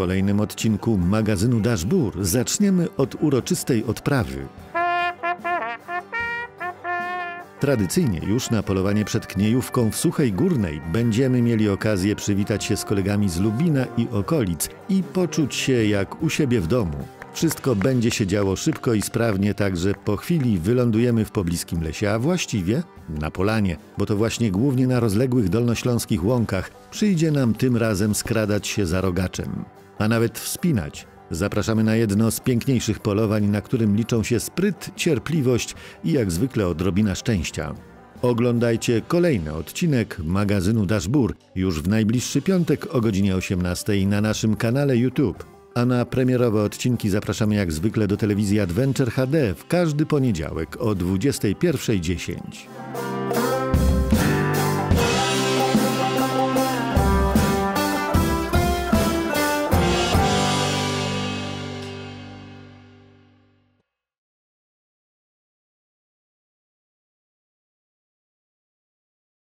kolejnym odcinku magazynu Dashbur zaczniemy od uroczystej odprawy. Tradycyjnie już na polowanie przed Kniejówką w Suchej Górnej będziemy mieli okazję przywitać się z kolegami z Lubina i okolic i poczuć się jak u siebie w domu. Wszystko będzie się działo szybko i sprawnie, także po chwili wylądujemy w pobliskim lesie, a właściwie na polanie, bo to właśnie głównie na rozległych dolnośląskich łąkach przyjdzie nam tym razem skradać się za rogaczem, a nawet wspinać. Zapraszamy na jedno z piękniejszych polowań, na którym liczą się spryt, cierpliwość i jak zwykle odrobina szczęścia. Oglądajcie kolejny odcinek magazynu Dashbur już w najbliższy piątek o godzinie 18 na naszym kanale YouTube. A na premierowe odcinki zapraszamy jak zwykle do telewizji Adventure HD w każdy poniedziałek o 21.10.